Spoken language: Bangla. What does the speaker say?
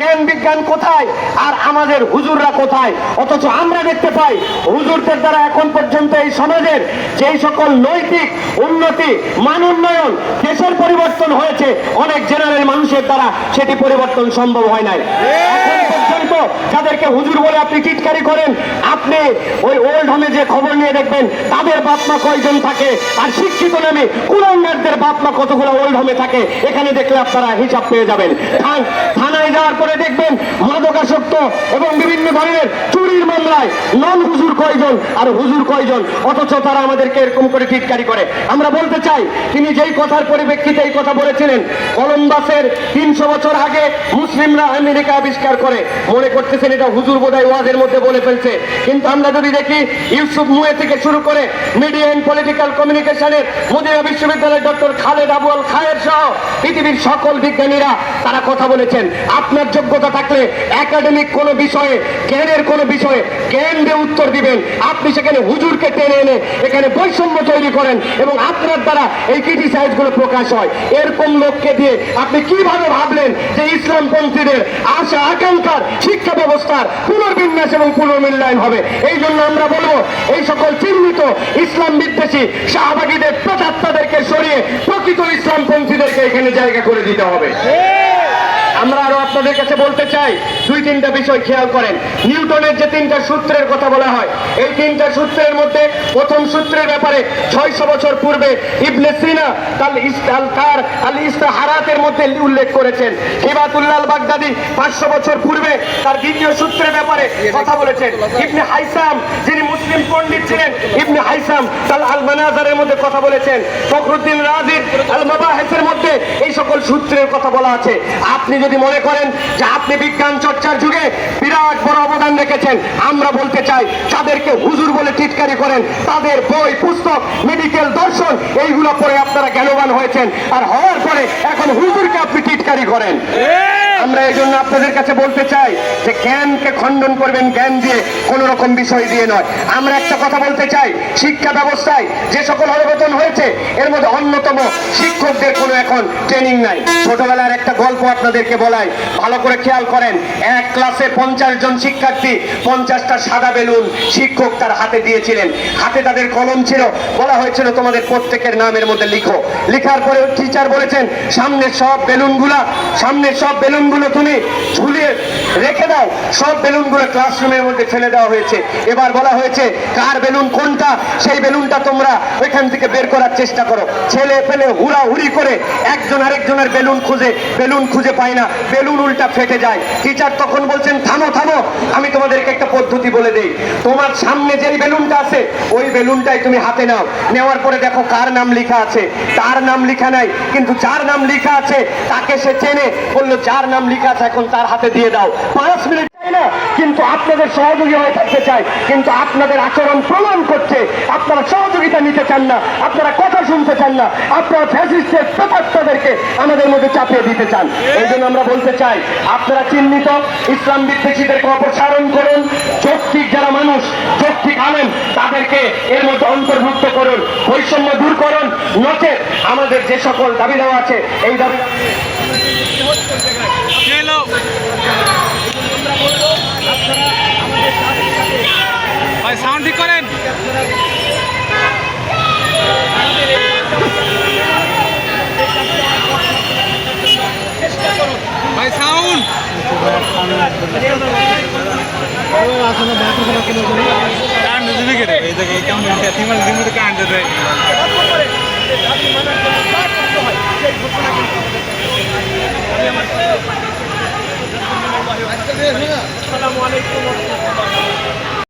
জ্ঞান বিজ্ঞান কোথায়? আর আমাদের হুজুররা কোথায়? অথচ আমরা দেখতে পাই, হুজুরদের দ্বারা এখন পর্যন্ত এই সমাজের যেই সকল নৈতিক উন্নতি, মান উন্নয়ন, দেশের পরিবর্তন হয়েছে, অনেক জেনারেল মানুষের দ্বারা সেটি পরিবর্তন সম্ভব হয় নাই। এখন পর্যন্ত যাদেরকে হুজুর বলে আপনি টিটকারি করেন, আপনি ওই ওল্ড হোমে যে খবর নিয়ে দেখবেন, তাদের বাপ মা কয়জন থাকে, আর শিক্ষিত নামে কুলঙ্গারদের বাপ মা কতগুলো ওল্ড হোমে থাকে, এখানে দেখলে আপনারা হিসাব পেয়ে যাবেন। থানায় যাওয়ার পরে দেখবেন মাদকাসক্ত এবং বিভিন্ন ধরনের চুরির মামলায় নন হুজুর কয়জন, আর হুজুর কয়জন, অথচ তারা আমাদেরকে এরকম করে টিটকারি করে। আমরা বলতে চাই, তিনি যেই কথার পরিপ্রেক্ষিতে এই কথা বলেছিলেন, কলম্বাসের তিনশো বছর আগে মুসলিমরা আমেরিকা আবিষ্কার করে, মনে করতেছেন এটা হুজুর বোধহয় ওয়াজের মধ্যে বলে ফেলছে। কিন্তু আমরা যদি দেখি, ইউসুফ মুয়ে থেকে শুরু করে মিডিয়া অ্যান্ড পলিটিক্যাল কমিউনিকেশনের মদিনা বিশ্ববিদ্যালয়ের ডক্টর খালেদ আবুল খায়ের সহ পৃথিবীর সকল বিজ্ঞানীরা তারা কথা বলেছেন। আপনার যোগ্যতা থাকলে একাডেমিক কোনো বিষয়ে, জ্ঞানের কোনো বিষয়ে জ্ঞান দিয়ে উত্তর দিবেন। আপনি সেখানে হুজুরকে টেনে এনে এখানে বৈষম্য তৈরি করেন এবং আপনার দ্বারা এই ক্রিটিসাইজগুলো প্রকাশ হয়। এরকম লোককে দিয়ে আপনি কীভাবে ভাবলেন যে ইসলামপন্থীদের আশা, আকাঙ্ক্ষার শিক্ষা ব্যবস্থার পুনর্বিন্যাস এবং পুনর্মূল্যায়ন হবে? এই জন্য আমরা বলব, এই সকল চিহ্নিত ইসলাম বিদ্বেষী শাহবাগীদের প্রচাত্তাদেরকে সরিয়ে প্রকৃত ইসলামপন্থীদেরকে এখানে জায়গা করে দিতে হবে। আমরা আরও আপনাদের কাছে বলতে চাই, দুই তিনটা বিষয় খেয়াল করেন। নিউটনের যে তিনটা সূত্রের কথা বলা হয়, এই তিনটা সূত্রের মধ্যে প্রথম সূত্রের ব্যাপারে ছয়শো বছর পূর্বে ইবনে সিনা তাল ইস্তাল তার আল ইস্তাহারাতের মধ্যে উল্লেখ করেছেন। হিবাতুল্লাহ আল বাগদাদি পাঁচশো বছর পূর্বে তার দ্বিতীয় সূত্রের ব্যাপারে কথা বলেছেন। ইবনে হাইসাম, যিনি মুসলিম পণ্ডিত ছিলেন, ইবনে হাইসাম তাল আল মানাজারের মধ্যে কথা বলেছেন। ফখরুদ্দিন রাজির আল মাবাহেসের মধ্যে এই সকল সূত্রের কথা বলা আছে। আপনি যদি মনে করেন যে আপনি বিজ্ঞান চর্চার যুগে বিরাট বড় অবদান রেখেছেন, আমরা বলতে চাই যাদেরকে হুজুর বলে টিটকারি করেন। তাদের বই, পুস্তক মেডিকেল দর্শন, এইগুলো পরে আপনারা জ্ঞানবান হয়েছেন। আর হওয়ার পরে এখন হুজুরকে আপনি টিটকারি করেন। আমরা এই জন্য আপনাদের কাছে বলতে চাই যে জ্ঞানকে খণ্ডন করবেন, জ্ঞান দিয়ে কোন রকম বিষয় দিয়ে নয়। আমরা একটা কথা বলতে চাই, শিক্ষা ব্যবস্থায় যে সকল অবগতন হয়েছে, এর মধ্যে অন্যতম শিক্ষকদের কোনো এখন ট্রেনিং নাই। ছোটবেলার একটা গল্প আপনাদেরকে বলাই, ভালো করে খেয়াল করেন, এক ক্লাসে পঞ্চাশ জন শিক্ষার্থী, পঞ্চাশটা সাদা বেলুন শিক্ষক তার হাতে দিয়েছিলেন। হাতে তাদের কলম ছিল, বলা হয়েছিল তোমাদের প্রত্যেকের নামের মধ্যে লিখো। লেখার পরে টিচার বলেছেন, সামনের সব বেলুনগুলা, সামনের সব বেলুনগুলো তুমি ঝুলিয়ে রেখে দাও। সব বেলুনগুলো ক্লাসরুমের মধ্যে ফেলে দেওয়া হয়েছে। এবার বলা হয়েছে, কার বেলুন কোনটা? সেই বেলুনটা তোমরা ওইখান থেকে বের করার চেষ্টা করো। ছেলে ফেলে হুড়া হুড়ি করে একজন আরেকজনের বেলুন খুঁজে বেলুন খুঁজে পায় না। বেলুন উল্টা ফেটে যায়। টিচার তখন বলছেন, থামো থামো, আমি তোমাদেরকে একটা পদ্ধতি বলে দেই। তোমার সামনে যেই বেলুনটা আছে, ওই বেলুনটাই তুমি হাতে নাও। নেওয়ার পরে দেখো কার নাম লেখা আছে। তার নাম লেখা নাই, কিন্তু যার নাম লেখা আছে, তাকে সে চেনে। বলল, যার নাম লেখা আছে, এখন তার হাতে দিয়ে দাও। পাঁচ মিনিট কিন্তু আপনাদের সহযোগী হয়ে থাকতে চাই। কিন্তু আপনাদের আচরণ প্রমাণ করছে আপনারা সহযোগিতা নিতে চান না, আপনারা কথা শুনতে চান না, আপনারা আমাদের মধ্যে চাপিয়ে দিতে চান। এই জন্য আমরা বলতে চাই, আপনারা চিহ্নিত ইসলাম বিদ্বেষীদেরকে অপসারণ করুন, যৌক্তিক যারা মানুষ, যৌক্তিক আনেন তাদেরকে এর মধ্যে অন্তর্ভুক্ত করুন, বৈষম্য দূর করুন, নচেত আমাদের যে সকল দাবি দেওয়া আছে, এই দাবি ভাই সাউন্ড ঠিক করেন। ভাই সাউন্ড কারেন্ট দিবি কে রে এই এই কেমন তিমাল দিমুর কারেন্ট দেয়